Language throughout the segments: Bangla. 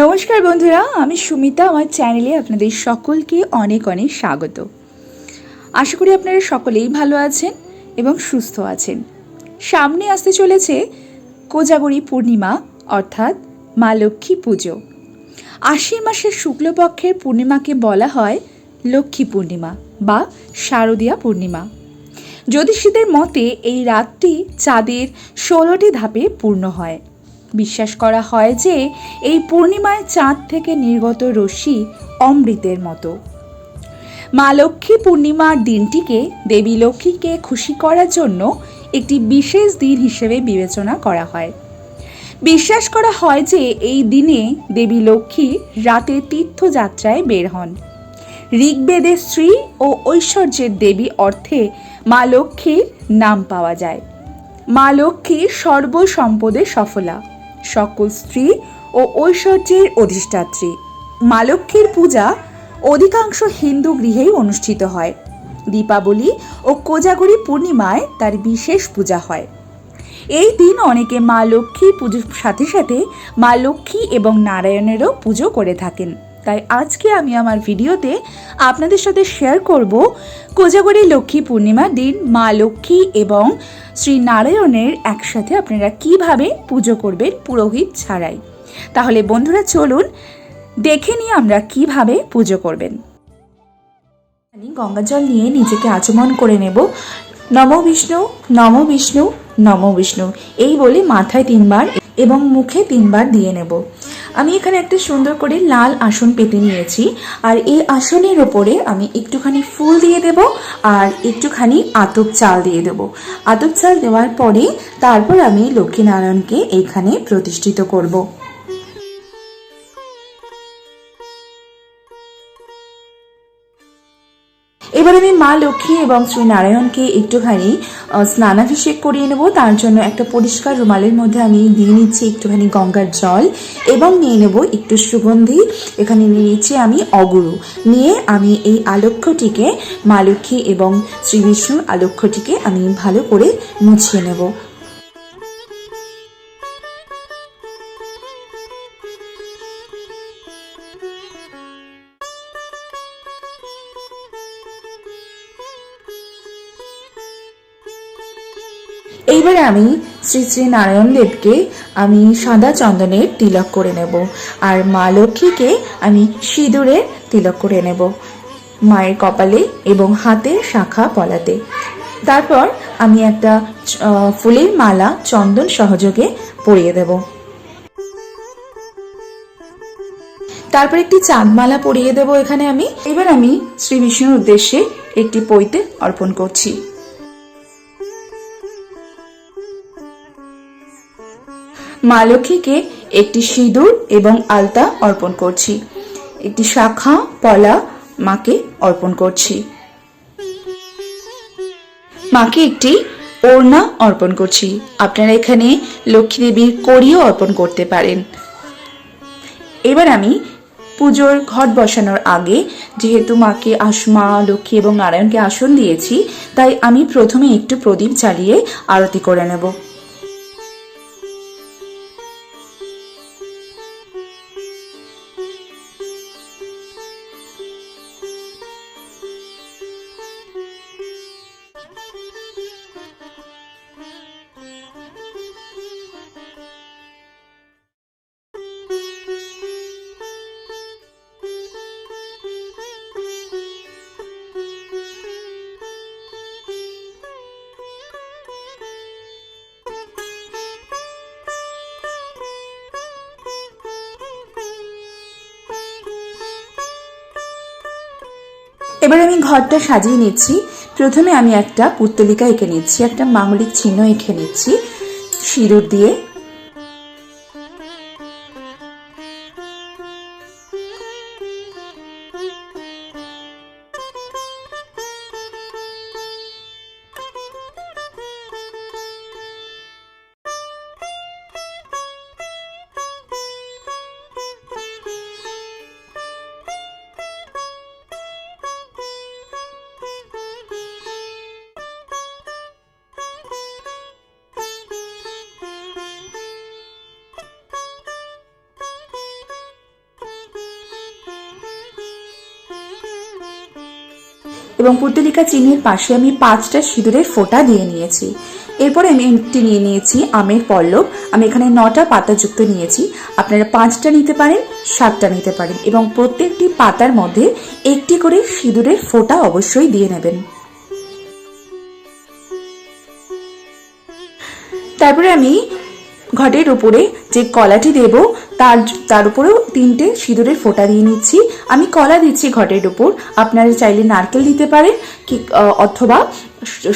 নমস্কার বন্ধুরা, আমি সুমিতা, আমার চ্যানেলে আপনাদের সকলকে অনেক অনেক স্বাগত। আশা করি আপনারা সকলেই ভালো আছেন এবং সুস্থ আছেন। সামনে আসতে চলেছে কোজাগরী পূর্ণিমা, অর্থাৎ মা লক্ষ্মী পুজো। আশ্বিন মাসের শুক্লপক্ষের পূর্ণিমাকে বলা হয় লক্ষ্মী পূর্ণিমা বা শারদীয়া পূর্ণিমা। জ্যোতিষীদের মতে এই রাতটি চাঁদের ষোলোটি ধাপে পূর্ণ হয়। বিশ্বাস করা হয় যে এই পূর্ণিমায় চাঁদ থেকে নির্গত রশ্মি অমৃতের মতো। মা লক্ষ্মী পূর্ণিমার দিনটিকে দেবী লক্ষ্মীকে খুশি করার জন্য একটি বিশেষ দিন হিসেবে বিবেচনা করা হয়। বিশ্বাস করা হয় যে এই দিনে দেবী লক্ষ্মী রাতে তীর্থযাত্রায় বের হন। ঋগ্বেদের স্ত্রী ও ঐশ্বর্যের দেবী অর্থে মা লক্ষ্মীর নাম পাওয়া যায়। মা লক্ষ্মী সর্বসম্পদে সফলা। সকল স্ত্রী ও ঐশ্বর্যের অধিষ্ঠাত্রী। মা লক্ষ্মীর পূজা অধিকাংশ হিন্দু গৃহেই অনুষ্ঠিত হয়। দীপাবলি ও কোজাগরী পূর্ণিমায় তার বিশেষ পূজা হয়। এই দিন অনেকে মা লক্ষ্মী পুজোর সাথে সাথে মা লক্ষ্মী এবং নারায়ণেরও পুজো করে থাকেন। তাই আজকে আমি আমার ভিডিওতে আপনাদের সাথে শেয়ার করব কোজাগরী লক্ষ্মী পূর্ণিমার দিন, মা লক্ষ্মী এবং শ্রী নারায়ণের একসাথে আপনারা কীভাবে পুজো করবেন পুরোহিত ছাড়াই। তাহলে বন্ধুরা চলুন, দেখে নিয়ে আমরা কীভাবে পুজো করবেন। আমি গঙ্গা জল নিয়ে নিজেকে আচমন করে নেব। নম বিষ্ণু নম বিষ্ণু নম বিষ্ণু। এই বলে মাথায় তিনবার এবং মুখে তিনবার দিয়ে নেব। আমি এখানে একটা সুন্দর করে লাল আসন পেতে নিয়েছি, আর এই আসনের ওপরে আমি একটুখানি ফুল দিয়ে দেব আর একটুখানি আতপ চাল দিয়ে দেব। আতপ চাল দেওয়ার পরে তারপর আমি লক্ষ্মীনারায়ণকে এখানে প্রতিষ্ঠিত করব। এবার আমি মা লক্ষ্মী এবং শ্রী নারায়ণকে একটুখানি স্নানাভিষেক করিয়ে নেব। তার জন্য একটা পরিষ্কার রুমালের মধ্যে আমি দিয়ে নিচ্ছি একটুখানি গঙ্গার জল এবং নিয়ে নেব একটু সুগন্ধি। এখানে নিয়ে নিচ্ছি আমি অগুরু। নিয়ে আমি এই আলক্ষ্যটিকে, মা লক্ষ্মী এবং শ্রী বিষ্ণুর আলক্ষ্যটিকে আমি ভালো করে মুছিয়ে নেব। এইবারে আমি শ্রী শ্রী নারায়ণ দেবকে আমি সাদা চন্দনের তিলক করে নেব আর মা লক্ষ্মীকে আমি সিঁদুরের তিলক করে নেব মায়ের কপালে এবং হাতের শাখা পলাতে। তারপর আমি একটা ফুলের মালা চন্দন সহযোগে পরিয়ে দেব। তারপর একটি চাঁদমালা পরিয়ে দেব এখানে আমি। এবার আমি শ্রী বিষ্ণুর উদ্দেশ্যে একটি পৈতে অর্পণ করছি। মা লক্ষ্মীকে একটি সিঁদুর এবং আলতা অর্পণ করছি। একটি শাখা পলা মাকে অর্পণ করছি। মাকে একটি ওড়না অর্পণ করছি। আপনারা এখানে লক্ষ্মী দেবীর কড়িও অর্পণ করতে পারেন। এবার আমি পুজোর ঘট বসানোর আগে, যেহেতু মাকে আসমা লক্ষ্মী এবং নারায়ণকে আসন দিয়েছি, তাই আমি প্রথমে একটু প্রদীপ জ্বালিয়ে আরতি করে নেব। এবার আমি ঘরটা সাজিয়ে নিচ্ছি। প্রথমে আমি একটা পুত্তলিকা এঁকে নিচ্ছি, একটা মাঙ্গলিক চিহ্ন এঁকে নিচ্ছি, সিঁদুর দিয়ে। এবং পুতলিকা চিহ্নের পাশে আমি পাঁচটা সিঁদুরের ফোঁটা দিয়ে নিয়েছি। এরপরে আমি একটি নিয়ে নিয়েছি আমের পল্লব। আমি এখানে নটা পাতাযুক্ত নিয়েছি। আপনারা পাঁচটা নিতে পারেন, সাতটা নিতে পারেন এবং প্রত্যেকটি পাতার মধ্যে একটি করে সিঁদুরের ফোঁটা অবশ্যই দিয়ে নেবেন। তারপরে আমি ঘটের উপরে যে কলাটি দেব, তার তার উপরেও তিনটে সিঁদুরের ফোঁটা দিয়ে নিচ্ছি। আমি কলা দিচ্ছি ঘটের উপর। আপনারা চাইলে নারকেল দিতে পারেন, কি অথবা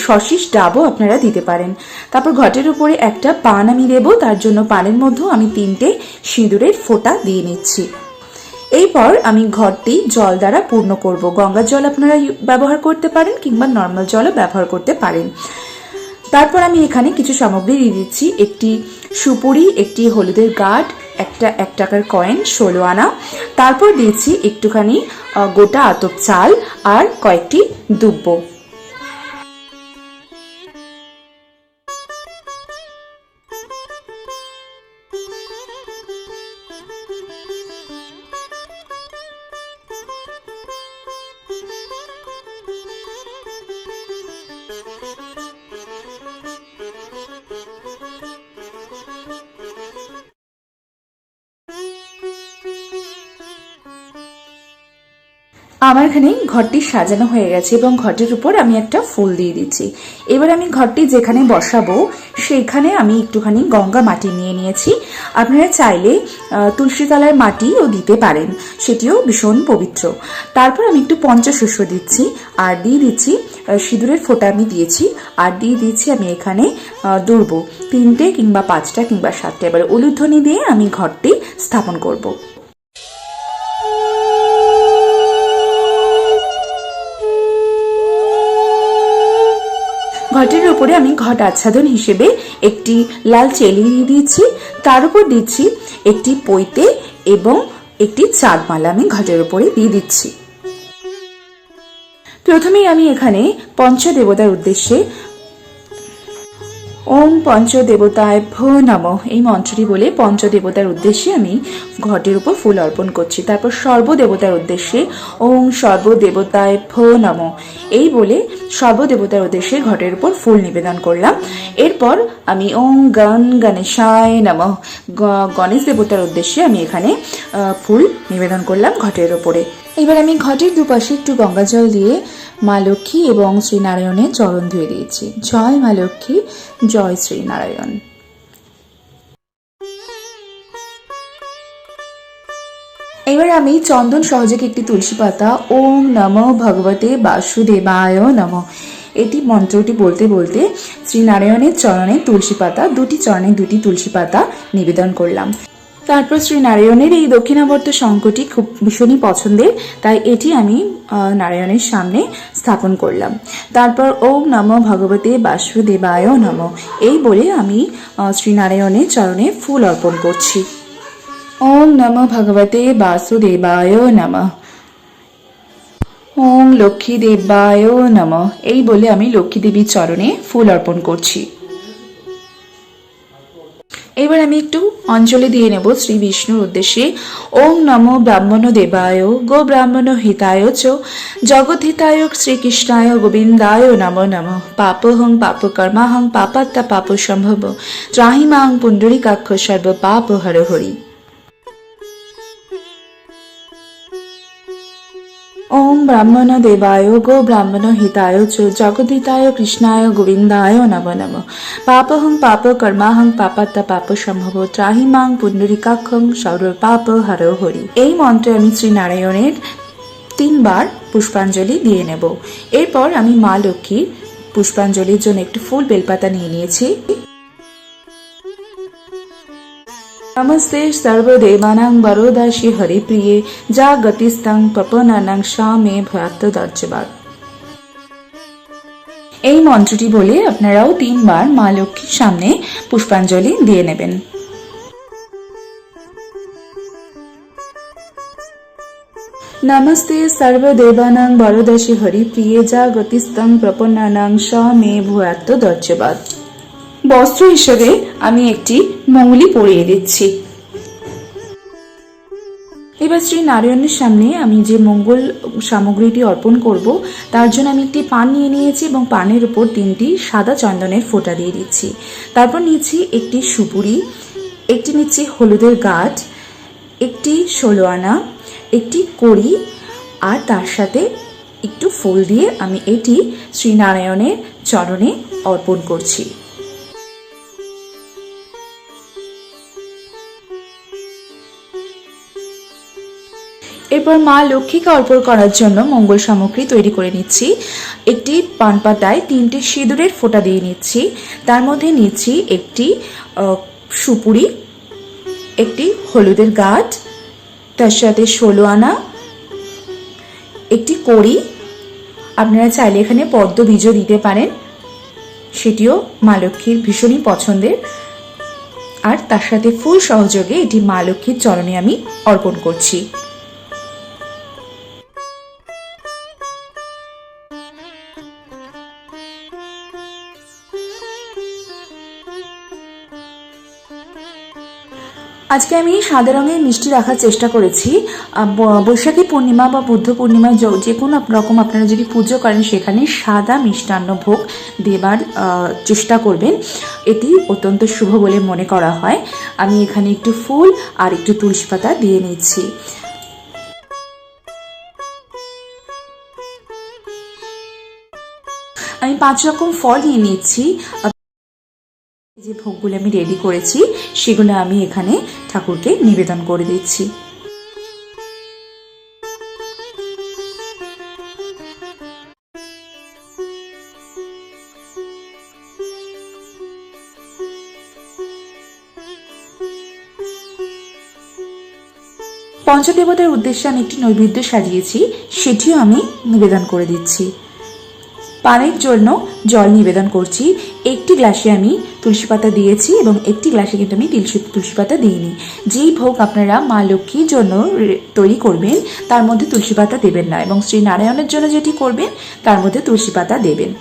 সশিস ডাবও আপনারা দিতে পারেন। তারপর ঘটের উপরে একটা পান আমি দেব, তার জন্য পানের মধ্যেও আমি তিনটে সিঁদুরের ফোঁটা দিয়ে নিচ্ছি। এরপর আমি ঘরটি জল দ্বারা পূর্ণ করব। গঙ্গার জল আপনারা ব্যবহার করতে পারেন কিংবা নর্মাল জলও ব্যবহার করতে পারেন। তারপর আমি এখানে কিছু সামগ্রী দিয়ে দিচ্ছি। একটি সুপুরি, একটি হলুদের গার্ড একটা এক টাকার কয়েন ষোলো আনা। তারপর দিয়েছি একটুখানি গোটা আতপ চাল আর কয়েকটি দুব্ব। আমার এখানে ঘরটি সাজানো হয়ে গেছে এবং ঘরটির উপর আমি একটা ফুল দিয়ে দিচ্ছি। এবার আমি ঘরটি যেখানে বসাবো সেইখানে আমি একটুখানি গঙ্গা মাটি নিয়ে নিয়েছি। আপনারা চাইলে আহ, তুলসী তলার মাটিও দিতে পারেন। সেটিও ভীষণ পবিত্র। তারপর আমি একটু পঞ্চশস্য দিচ্ছি আর দিয়ে দিচ্ছি সিঁদুরের ফোঁটা আমি দিয়েছি আর দিয়ে দিচ্ছি আমি এখানে দুর্ব তিনটে কিংবা পাঁচটা কিংবা সাতটা। এবার উলুধ্বনি দিয়ে আমি ঘরটি স্থাপন করব। ঘটের উপরে আমি ঘট আচ্ছাদন হিসেবে একটি লাল চেলি দিয়ে দিচ্ছি তার উপর দিচ্ছি একটি পৈতে এবং একটি চাঁদমালা আমি ঘটের উপরে দিয়ে দিচ্ছি। প্রথমেই আমি এখানে পঞ্চদেবতার উদ্দেশ্যে ওম পঞ্চদেবতায় ভো নম এই মন্ত্রটি বলে পঞ্চদেবতার উদ্দেশ্যে আমি ঘটের উপর ফুল অর্পণ করছি। তারপর সর্বদেবতার উদ্দেশ্যে ওম সর্বদেবতায় ভো নম। এই বলে সর্বদেবতার উদ্দেশ্যে ঘটের উপর ফুল নিবেদন করলাম। এরপর আমি ওম গণ গণেশায় নম। গণেশ দেবতার উদ্দেশ্যে আমি এখানে ফুল নিবেদন করলাম ঘটের উপরে। এবার আমি ঘটের দুপাশে একটু গঙ্গা জল দিয়ে মা লক্ষ্মী এবং শ্রীনারায়ণের চরণ ধুয়ে দিয়েছি। জয় মা লক্ষ্মী, জয় শ্রীনারায়ণ। এবার আমি চন্দন সহযোগে একটি তুলসী পাতা ওম নম ভগবতে বাসুদেবায় নম। এটি মন্ত্রটি বলতে বলতে শ্রীনারায়ণের চরণে তুলসী পাতা দুটি চরণে দুটি তুলসী পাতা নিবেদন করলাম। তারপর শ্রী নারায়ণের এই দক্ষিণাবর্ত শঙ্কটি খুব ভীষণই পছন্দের তাই এটি আমি নারায়ণের সামনে স্থাপন করলাম। তারপর ওম নম ভগবতে বাসুদেবায় নম। এই বলে আমি আহ, শ্রী নারায়ণের চরণে ফুল অর্পণ করছি। ওম নম ভগবতে বাসুদেবায় নম। ওম লক্ষ্মী দেবায় নম। এই বলে আমি লক্ষ্মী দেবীর চরণে ফুল অর্পণ করছি। এবার আমি একটু অঞ্জলি দিয়ে নেব শ্রী বিষ্ণুর উদ্দেশ্যে। ওম নম ব্রাহ্মণ দেবায় গো ব্রাহ্মণ হিতায় চ। জগৎ হিতায় শ্রীকৃষ্ণায় গোবিন্দায় নম নম। পাপহং পাপ কর্মাহং পাপাত্তা পাপ সম্ভব ত্রাহি মাং পুণ্ডরিকাক্ষ সর্ব পাপ হর হরি ওম ব্রাহ্মণ দেবায় গো ব্রাহ্মণ হিতায় চ জগদিতায় কৃষ্ণায় গোবিন্দায় নম নম পাপহং পাপ কর্মাহং পাপাত্তা পাপ সম্ভব ত্রাহি মাং পুণ্ডরিকাক্ষং সর্ব পাপ হর হরি এই মন্ত্রে আমি শ্রী নারায়ণের তিনবার পুষ্পাঞ্জলি দিয়ে নেব। এরপর আমি মা লক্ষ্মীর পুষ্পাঞ্জলির জন্য একটু ফুল বেলপাতা নিয়ে নিয়েছি। নমস্তে সর্বদেবানাং বরোদাসি হরিপ্রিয়ে যা গতিস্তং পপনানাং স্বামে ভয়াত্ম দর্জবাদ এই মন্ত্রটি বলে আপনারাও তিনবার মা লক্ষ্মীর সামনে পুষ্পাঞ্জলি দিয়ে নেবেন। নমস্তে সর্বদেবানাং বরদশি হরিপ্রিয়ে, যা গতিস্তং প্রপন্নানাং স্বামে ভয়াত্ম দর্জবাদ। বস্ত্র হিসেবে আমি একটি মৌলি পরিয়ে দিচ্ছি। এবার শ্রী নারায়ণের সামনে আমি যে মঙ্গল সামগ্রীটি অর্পণ করব, তার জন্য আমি একটি পান নিয়ে নিয়েছি এবং পানের উপর তিনটি সাদা চন্দনের ফোঁটা দিয়ে দিচ্ছি। তারপর নিয়েছি একটি সুপুরি, একটি নিচ্ছি হলুদের গাঠ একটি ষোলো আনা, একটি কড়ি, আর তার সাথে একটু ফুল দিয়ে আমি এটি শ্রীনারায়ণের চরণে অর্পণ করছি। এরপর মা লক্ষ্মীকে অর্পণ করার জন্য মঙ্গল সামগ্রী তৈরি করে নিচ্ছি। একটি পান পাতায় তিনটে সিঁদুরের ফোঁটা দিয়ে নিচ্ছি। তার মধ্যে নিচ্ছি একটি সুপুরি, একটি হলুদের গাঠ তার সাথে ষোলো আনা, একটি কড়ি। আপনারা চাইলে এখানে পদ্ম বীজও দিতে পারেন। সেটিও মা লক্ষ্মীর ভীষণই পছন্দের। আর তার সাথে ফুল সহযোগে এটি মা লক্ষ্মীর চরণে আমি অর্পণ করছি। আজকে আমি সাদা রঙের মিষ্টি রাখার চেষ্টা করেছি। বৈশাখী পূর্ণিমা বা বুদ্ধ পূর্ণিমা য- কোনো রকম আপনারা যদি পুজো করেন, সেখানে সাদা মিষ্টান্ন ভোগ দেবার চেষ্টা করবেন। এটি অত্যন্ত শুভ বলে মনে করা হয়। আমি এখানে একটু ফুল আর একটু তুলসী পাতা দিয়ে নিচ্ছি। আমি পাঁচ রকম ফল নিয়ে নিচ্ছি। যে ভোগগুলো আমি রেডি করেছি, সেগুলো আমি এখানে ঠাকুরকে নিবেদন করে দিচ্ছি। পঞ্চদেবতার উদ্দেশ্যে আমি একটি নৈবেদ্য সাজিয়েছি, সেটিও আমি নিবেদন করে দিচ্ছি। পানের জন্য জল নিবেদন করছি একটি গ্লাসে আমি তুলসী পাতা দিয়েছি এবং একটি গ্লাসে কিন্তু আমি তুলসী তুলসী পাতা দিইনি। যেই ভোগ আপনারা মা লক্ষ্মীর জন্য তৈরি করবেন, তার মধ্যে তুলসী পাতা দেবেন না এবং শ্রী নারায়ণের জন্য যেটি করবেন, তার মধ্যে তুলসী পাতা দেবেন।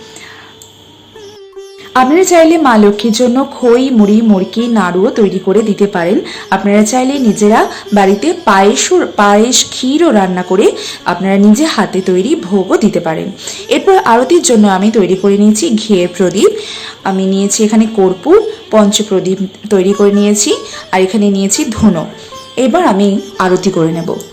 আপনারা চাইলে মা লক্ষ্মীর জন্য খই, মুড়ি মুরকি নাড়ুও তৈরি করে দিতে পারেন। আপনারা চাইলে নিজেরা বাড়িতে পায়েসও পায়েস ক্ষীরও রান্না করে আপনারা নিজে হাতে তৈরি ভোগও দিতে পারেন। এরপর আরতির জন্য আমি তৈরি করে নিয়েছি ঘিয়ের প্রদীপ। আমি নিয়েছি এখানে কর্পূর, পঞ্চপ্রদীপ তৈরি করে নিয়েছি, আর এখানে নিয়েছি ধুনো। এবার আমি আরতি করে নেব।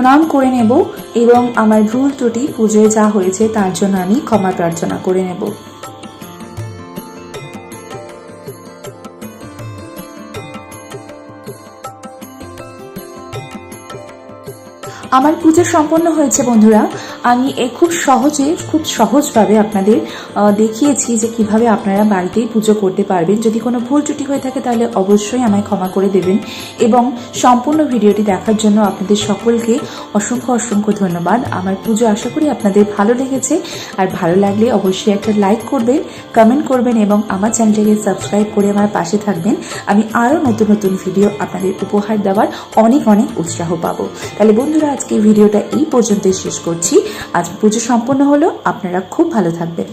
প্রণাম করে নেব এবং আমার ভুল ত্রুটি পুজোয় যা হয়েছে তার জন্য আমি ক্ষমা প্রার্থনা করে নেব। আমার পুজো সম্পন্ন হয়েছে, বন্ধুরা। আমি এ খুব সহজে, খুব সহজভাবে আপনাদের দেখিয়েছি যে কীভাবে আপনারা বাড়িতেই পুজো করতে পারবেন। যদি কোনো ভুল ত্রুটি হয়ে থাকে, তাহলে অবশ্যই আমায় ক্ষমা করে দেবেন। এবং সম্পূর্ণ ভিডিওটি দেখার জন্য আপনাদের সকলকে অসংখ্য অসংখ্য ধন্যবাদ। আমার পুজো আশা করি আপনাদের ভালো লেগেছে। আর ভালো লাগলে অবশ্যই একটা লাইক করবেন, কমেন্ট করবেন এবং আমার চ্যানেলটিকে সাবস্ক্রাইব করে আমার পাশে থাকবেন। আমি আরও নতুন নতুন ভিডিও আপনাদের উপহার দেওয়ার অনেক অনেক উৎসাহ পাবো। তাহলে বন্ধুরা, আজকে ভিডিওটা এই পর্যন্তই শেষ করছি। আজ পুজো সম্পন্ন হলো আপনারা খুব ভালো থাকবেন।